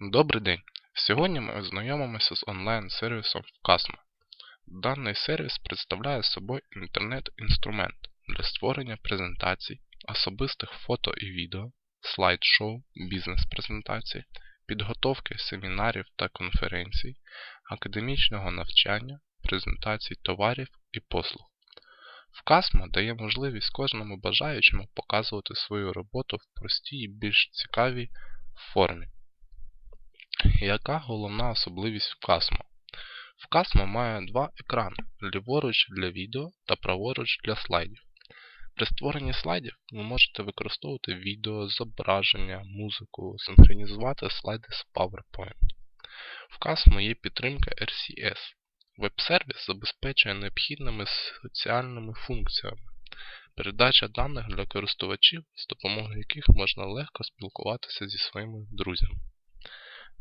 Добрий день! Сьогодні ми ознайомимося з онлайн-сервісом Vcasmo. Даний сервіс представляє собою інтернет-інструмент для створення презентацій, особистих фото і відео, слайд-шоу, бізнес-презентацій, підготовки семінарів та конференцій, академічного навчання, презентацій товарів і послуг. Vcasmo дає можливість кожному бажаючому показувати свою роботу в простій і більш цікавій формі. Яка головна особливість Vcasmo? Vcasmo має два екрани ліворуч для відео та праворуч для слайдів. При створенні слайдів ви можете використовувати відео, зображення, музику, синхронізувати слайди з PowerPoint. В Vcasmo є підтримка RCS. Веб-сервіс забезпечує необхідними соціальними функціями, передача даних для користувачів, з допомогою яких можна легко спілкуватися зі своїми друзями.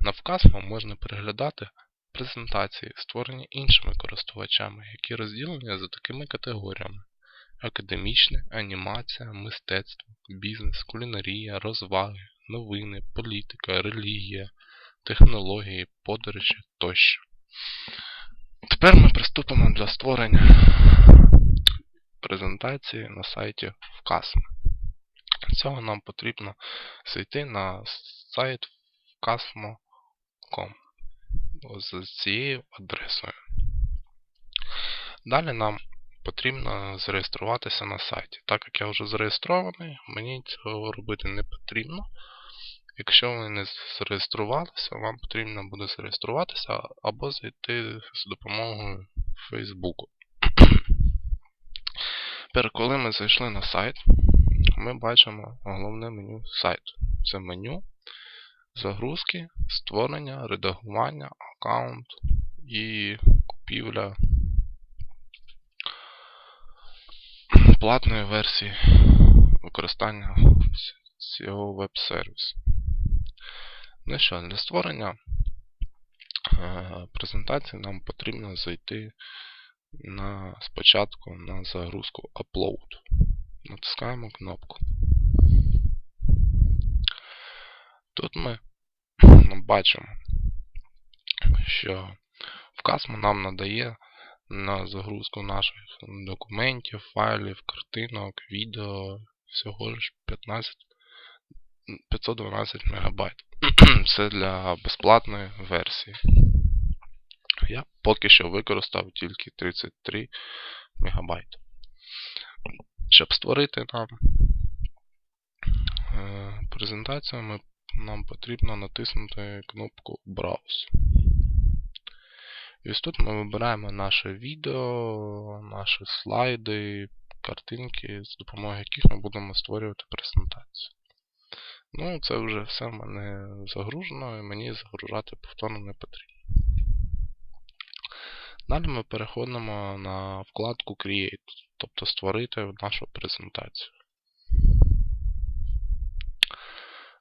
На Vcasmo можна переглядати презентації, створені іншими користувачами, які розділені за такими категоріями: академічне, анімація, мистецтво, бізнес, кулінарія, розваги, новини, політика, релігія, технології, подорожі тощо. Тепер ми приступимо до створення презентації на сайті Vcasmo. Для цього нам потрібно зайти на сайт Vcasmo.com з цією адресою. Далі нам потрібно зареєструватися на сайті. Так як я вже зареєстрований, мені цього робити не потрібно. Якщо ви не зареєструвалися, вам потрібно буде зареєструватися або зайти з допомогою Фейсбуку. Тепер, коли ми зайшли на сайт, ми бачимо головне меню сайту. Це меню, загрузки, створення, редагування, аккаунт і купівля платної версії використання цього веб-сервісу. Ну що, для створення презентації нам потрібно зайти на, спочатку на загрузку Upload. Натискаємо кнопку. Тут ми бачимо, що Vcasmo нам надає на загрузку наших документів, файлів, картинок, відео всього лиш 15 512 МБ. Це для безплатної версії. Я поки що використав тільки 33 МБ. Щоб створити нам презентацію, ми, нам потрібно натиснути кнопку Browse. І ось тут ми вибираємо наше відео, наші слайди, картинки, з допомогою яких ми будемо створювати презентацію. Ну, це вже все в мене загружено і мені загружати повторно не потрібно. Далі ми переходимо на вкладку Create, тобто створити нашу презентацію.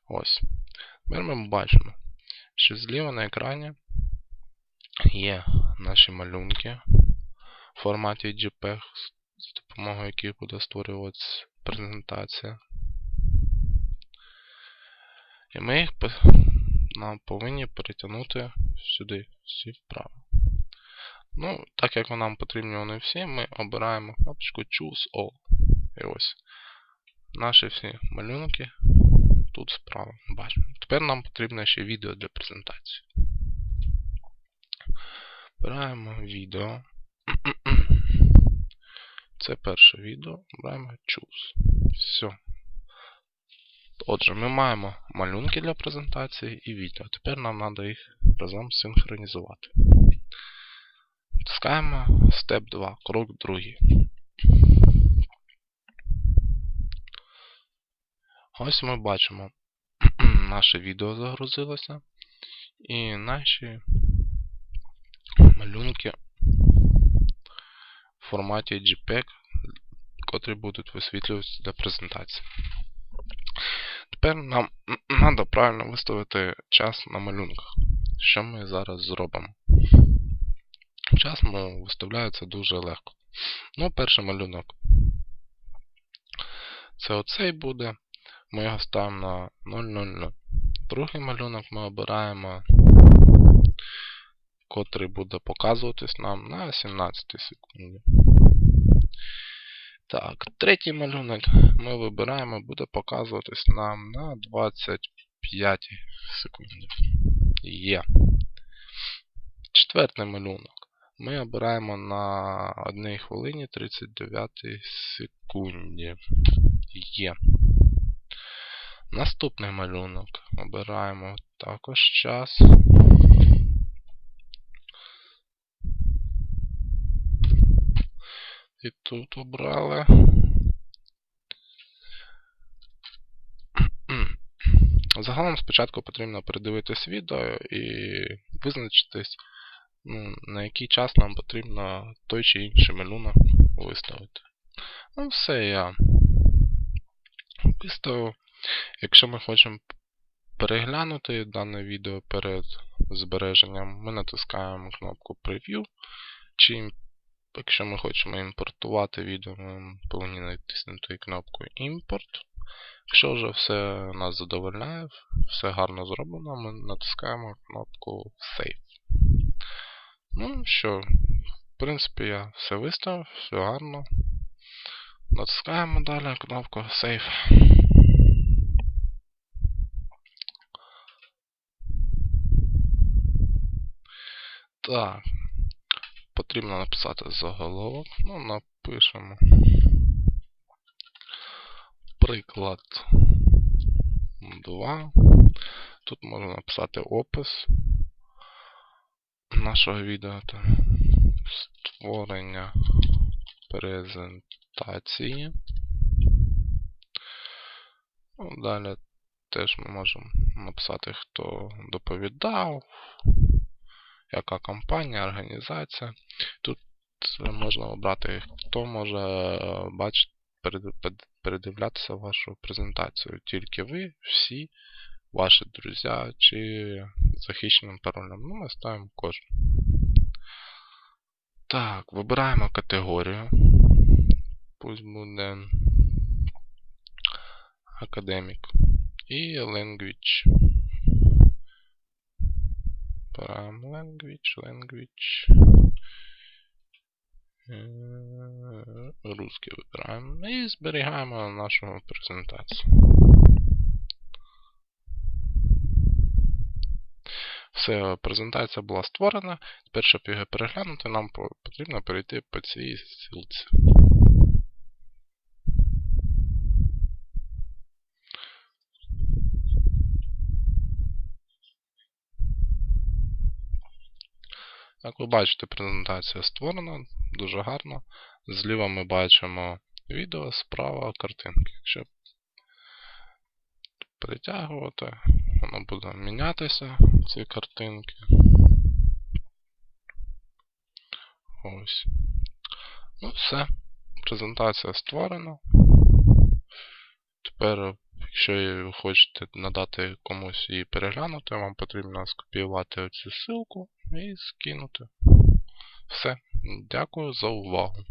Ось. Тепер ми бачимо, що зліва на екрані є наші малюнки в форматі JPEG, з допомогою яких буде створюватися презентація. І ми їх нам повинні перетягнути сюди, всі вправо. Ну, так як нам потрібні вони всі, ми обираємо кнопочку Choose All. І ось наші всі малюнки тут справа. Бачимо. Тепер нам потрібно ще відео для презентації. Обираємо відео. Це перше відео. Обираємо Choose. Все. Отже, ми маємо малюнки для презентації і відео. Тепер нам треба їх разом синхронізувати. Тискаємо Step 2, крок 2. Ось ми бачимо, наше відео загрузилося і наші малюнки в форматі JPEG, котрі будуть висвітлюватися для презентації. Тепер нам треба правильно виставити час на малюнках. Що ми зараз зробимо? Час виставляється дуже легко. Ну, перший малюнок. Це оцей буде. Ми його ставимо на 0,00. Другий малюнок ми обираємо, котрий буде показуватись нам на 17 секунді. Так, третій малюнок ми вибираємо, буде показуватись нам на 25 секунді. Є. Четвертий малюнок. Ми обираємо на 1 хвилині 39 секунді. Є. Наступний малюнок. Обираємо також час. І тут обрали. Загалом спочатку потрібно передивитись відео і визначитись, ну, на який час нам потрібно той чи інший малюнок виставити. Ну, все я виставив. Якщо ми хочемо переглянути дане відео перед збереженням, ми натискаємо кнопку Preview. Чи якщо ми хочемо імпортувати відео, ми повинні натиснути кнопку Import. Якщо вже все нас задовольняє, все гарно зроблено, ми натискаємо кнопку Save. Ну що, в принципі, я все виставив, все гарно. Натискаємо далі кнопку Save. Так, потрібно написати заголовок. Ну, напишемо. Приклад 2. Тут можна написати опис нашого відео. Створення презентації. Ну, Далі теж ми можемо написати, хто доповідав, яка компанія, організація. Тут можна обрати, хто може бачити, передивлятися вашу презентацію. Тільки ви, всі, ваші друзі чи захищеним паролем. Ну, ми ставимо кожен. Так, вибираємо категорію. Пусть буде академік. І language. Вибираємо language, language. Русский вибираємо і зберігаємо нашу презентацію. Все, презентація була створена. Тепер, щоб його переглянути, нам потрібно перейти по цій ссылці. Як ви бачите, презентація створена дуже гарно. Зліва ми бачимо відео, справа картинки. Якщо перетягувати, воно буде мінятися, ці картинки. Ось. Ну, все. Презентація створена. Тепер, якщо ви хочете надати комусь її переглянути, вам потрібно скопіювати цю ссылку і скинути. Все. Дякую за увагу.